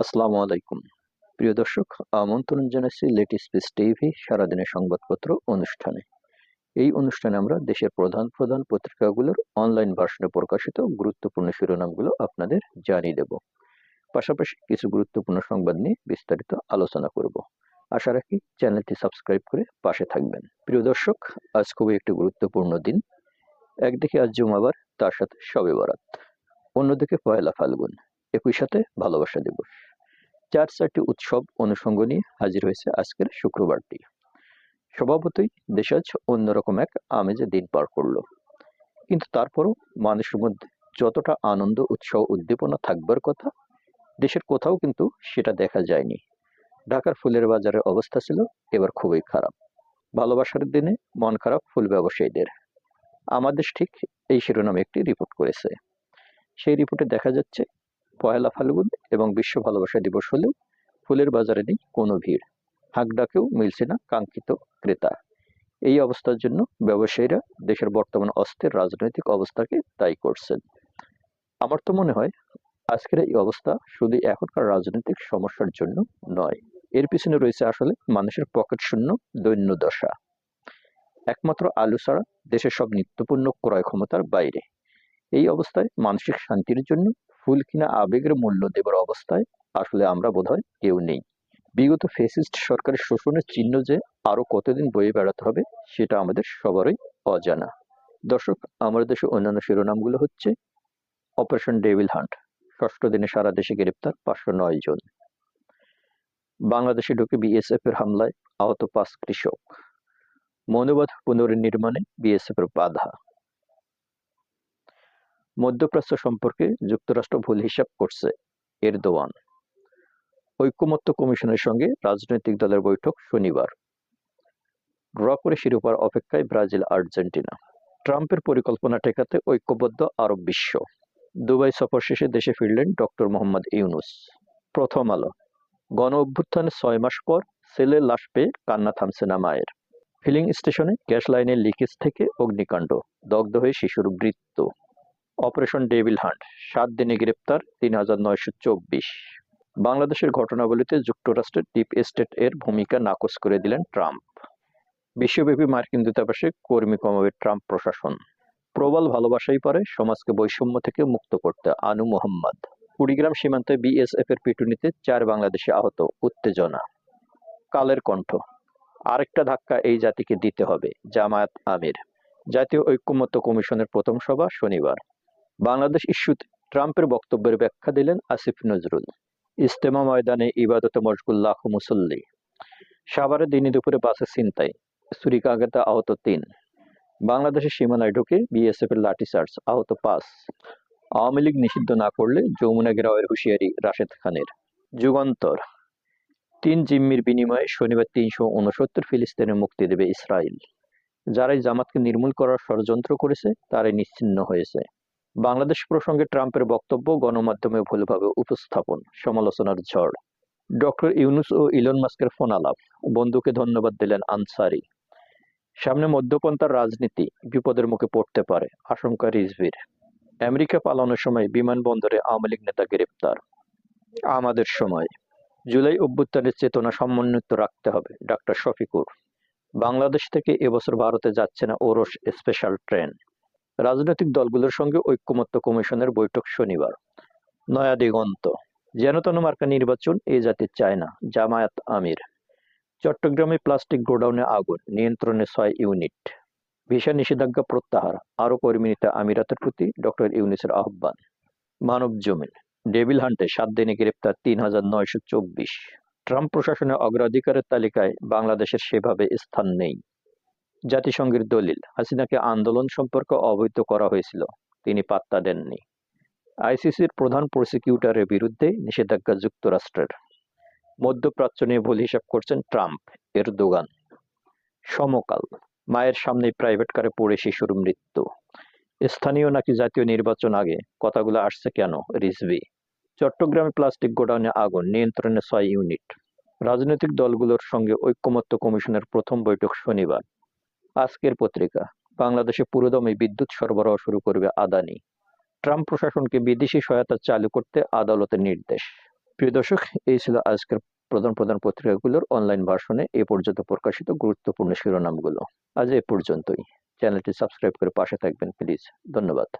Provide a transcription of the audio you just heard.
আসসালামু আলাইকুম। প্রিয় দর্শক, আমন্ত্রণ জানাচ্ছি লেটেস্ট স্পেস টিভি সারাদিনের সংবাদপত্র অনুষ্ঠানে। এই অনুষ্ঠানে আমরা দেশের প্রধান প্রধান পত্রিকাগুলোর অনলাইন ভার্সনে প্রকাশিত গুরুত্বপূর্ণ শিরোনামগুলো আপনাদের জানিয়ে দেব। পাশাপাশি কিছু গুরুত্বপূর্ণ সংবাদ নিয়ে বিস্তারিত আলোচনা করব। আশা রাখি চ্যানেলটি সাবস্ক্রাইব করে পাশে থাকবেন। প্রিয় দর্শক, আজ খুবই একটি গুরুত্বপূর্ণ দিন। একদিকে আজ জুমাবার, তার সাথে শবে বরাত। অন্যদিকে পয়লা ফাল্গুন, একই সাথে ভালোবাসা দিবস। চার চারটি উৎসব অনুষঙ্গ নিয়ে হাজির হয়েছে আজকের শুক্রবারটি। স্বভাবতই দেশ আজ অন্যরকম এক আমেজে দিন পার করল। কিন্তু তারপরও মানুষের মধ্যে যতটা আনন্দ, উৎসাহ, উদ্দীপনা থাকবার কথা, দেশের কোথাও কিন্তু সেটা দেখা যায়নি। ঢাকার ফুলের বাজারের অবস্থা ছিল এবার খুবই খারাপ। ভালোবাসার দিনে মন খারাপ ফুল ব্যবসায়ীদের। আমাদের ঠিক এই শিরোনামে একটি রিপোর্ট করেছে। সেই রিপোর্টে দেখা যাচ্ছে পয়লা ফাল্গুন এবং বিশ্ব ভালোবাসা দিবস হলেও ফুলের বাজারে নেই কোনো ভিড়। হাঁক ডাকেও মিলছে না কাঙ্ক্ষিত ক্রেতা। এই অবস্থার জন্য ব্যবসায়ীরা দেশের বর্তমান অস্থির রাজনৈতিক অবস্থাকে দায়ী করছেন। আমার তো মনে হয় আজকের এই অবস্থা শুধু এখনকার রাজনৈতিক সমস্যার জন্য নয়, এর পিছনে রয়েছে আসলে মানুষের পকেট শূন্য, দৈন্য দশা। একমাত্র আলু ছাড়া দেশের সব নিত্যপূর্ণ ক্রয় ক্ষমতার বাইরে। এই অবস্থায় মানসিক শান্তির জন্য ফুল কিনা আবেগের মূল্য দেবার অবস্থায় আসলে আমরা বোধহয় কেউ নেই। বিগত ফেসিস্ট সরকারের শোষণের চিহ্ন যে আরও কতদিন বয়ে বেড়াতে হবে, সেটা আমাদের সবারই অজানা। দর্শক আমাদের দেশে অন্যান্য শিরোনামগুলো হচ্ছে, অপারেশন ডেভিল হান্ট, ষষ্ঠ দিনে সারা দেশে গ্রেপ্তার পাঁচশো নয় জন। বাংলাদেশে ঢুকে বিএসএফ এর হামলায় আহত পাঁচ কৃষক। মনোবাদ পুনর্নির্মাণে বিএসএফ এর বাধা। মধ্যপ্রাচ্য সম্পর্কে যুক্তরাষ্ট্র ভুল হিসাব করছে, এরদোয়ান। ঐক্যমত্য কমিশনের সঙ্গে রাজনৈতিক দলের বৈঠক শনিবার। ড্র করে শিরোপার অপেক্ষায় ব্রাজিল, আর্জেন্টিনা। ট্রাম্পের পরিকল্পনা ঠেকাতে ঐক্যবদ্ধ আরব বিশ্ব। দুবাই সফর শেষে দেশে ফিরলেন ডক্টর মোহাম্মদ ইউনুস। প্রথম আলো। গণ অভ্যুত্থানের ছয় মাস পর ছেলের লাশ পেয়ে কান্না থামছে না মায়ের। ফিলিং স্টেশনে গ্যাস লাইনের লিকেজ থেকে অগ্নিকাণ্ড, দগ্ধ হয়ে শিশুর মৃত্যু। অপারেশন ডেভিল হান্ট, সাত দিনে গ্রেপ্তার, তিন হাজার নয়শো চব্বিশ। বাংলাদেশের ঘটনাবলিতে যুক্তরাষ্ট্রের ডিপ স্টেট এর ভূমিকা নাকচ করে দিলেন ট্রাম্প। বিশ্বব্যাপী মার্কিন দূতাবাসে কর্মী কমাবে ট্রাম্প প্রশাসন। প্রবল ভালোবাসাই পারে সমাজকে বৈষম্য থেকে মুক্ত করতে আনু মোহাম্মদ। কুড়িগ্রাম সীমান্তে বিএসএফ এর পিটুনিতে চার বাংলাদেশি আহত, উত্তেজনা। কালের কণ্ঠ, আরেকটা ধাক্কা এই জাতিকে দিতে হবে, জামায়াত আমির। জাতীয় ঐক্যমত্য কমিশনের প্রথম সভা শনিবার। বাংলাদেশ ইস্যুতে ট্রাম্পের বক্তব্যের ব্যাখ্যা দিলেন আসিফ নজরুল। ইস্তেমা ময়দানে ইবাদতে মশগুল মুসল্লি। সাভারে দিনে দুপুরে বাসে ছিনতাই ছুরিকাঘাতে আহত তিন। বাংলাদেশের সীমানায় ঢুকে বিএসএফ এর লাঠিচার্জ, আহত পাঁচ। আওয়ামী লীগ নিষিদ্ধ না করলে যমুনা গেরাওয়ের হুঁশিয়ারি রাশেদ খানের। যুগান্তর। তিন জিম্মির বিনিময়ে শনিবার তিনশো উনসত্তর ফিলিস্তিনে মুক্তি দেবে ইসরায়েল। যারাই জামাতকে নির্মূল করার ষড়যন্ত্র করেছে, তারাই নিশ্চিন্ন হয়েছে। বাংলাদেশ প্রসঙ্গে ট্রাম্পের বক্তব্য গণমাধ্যমে ভুলভাবে উপস্থাপন, সমালোচনার ঝড়। ডক্টর ইউনুস ও ইলন মাস্কের ফোন আলাপ বন্ধুকে ধন্যবাদ দিলেন আনসারি। সামনে মধ্যপন্থার রাজনীতি, বিপদের মুখে পড়তে পারে, আশঙ্কা রিজভির। আমেরিকা পালানোর সময় বিমানবন্দরে আওয়ামী লীগ নেতা গ্রেপ্তার। আমাদের সময়। জুলাই অভ্যুত্থানের চেতনা সমন্বিত রাখতে হবে, ডাক্তার শফিকুর। বাংলাদেশ থেকে এবছর ভারতে যাচ্ছে না ওরস স্পেশাল ট্রেন। রাজনৈতিক দলগুলোর সঙ্গে ঐক্যমত্য কমিশনের বৈঠক শনিবার। নয়া দিগন্ত যেন তেন মার্কা নির্বাচন এ জাতির চায় না, জামায়াত আমির। চট্টগ্রামে প্লাস্টিক গোডাউনে আগুন, নিয়ন্ত্রণে ছয় ইউনিট। ভিসা নিষেধাজ্ঞা প্রত্যাহার, আরও কর্মী নিতে আমিরাতের প্রতি ডক্টর ইউনিসের আহ্বান। মানব জমিন, ডেভিল হান্টে সাত দিনে গ্রেপ্তার তিন হাজার নয়শো চব্বিশ। ট্রাম্প প্রশাসনের অগ্রাধিকারের তালিকায় বাংলাদেশের সেভাবে স্থান নেই। জাতিসংঘের দলিল, হাসিনাকে আন্দোলন সম্পর্কে অবহিত করা হয়েছিল। তিনি পাত্তা দেননি। আইসিসির প্রধান প্রসিকিউটরের বিরুদ্ধে নিষেধাজ্ঞা যুক্তরাষ্ট্রের। মধ্যপ্রাচ্য নিয়ে ভুল হিসাব করছেন ট্রাম্প এর দোগান সমকাল, মায়ের সামনে প্রাইভেট কারে পড়ে শিশুর মৃত্যু। স্থানীয় নাকি জাতীয় নির্বাচন আগে? কথাগুলো আসছে কেন? রিজভি। চট্টগ্রামে প্লাস্টিক গোডাউনে আগুন, নিয়ন্ত্রণে ছয় ইউনিট। রাজনৈতিক দলগুলোর সঙ্গে ঐক্যমত্য কমিশনের প্রথম বৈঠক শনিবার। আজকের পত্রিকা, বাংলাদেশে পুরোদমে বিদ্যুৎ সরবরাহ শুরু করবে আদানি। ট্রাম্প প্রশাসনকে বিদেশি সহায়তা চালু করতে আদালতের নির্দেশ। প্রিয় দর্শক, এই ছিল আজকের প্রধান প্রধান পত্রিকাগুলোর অনলাইন ভার্সনে এ পর্যন্ত প্রকাশিত গুরুত্বপূর্ণ শিরোনামগুলো। আজ এ পর্যন্তই। চ্যানেলটি সাবস্ক্রাইব করে পাশে থাকবেন, প্লিজ। ধন্যবাদ।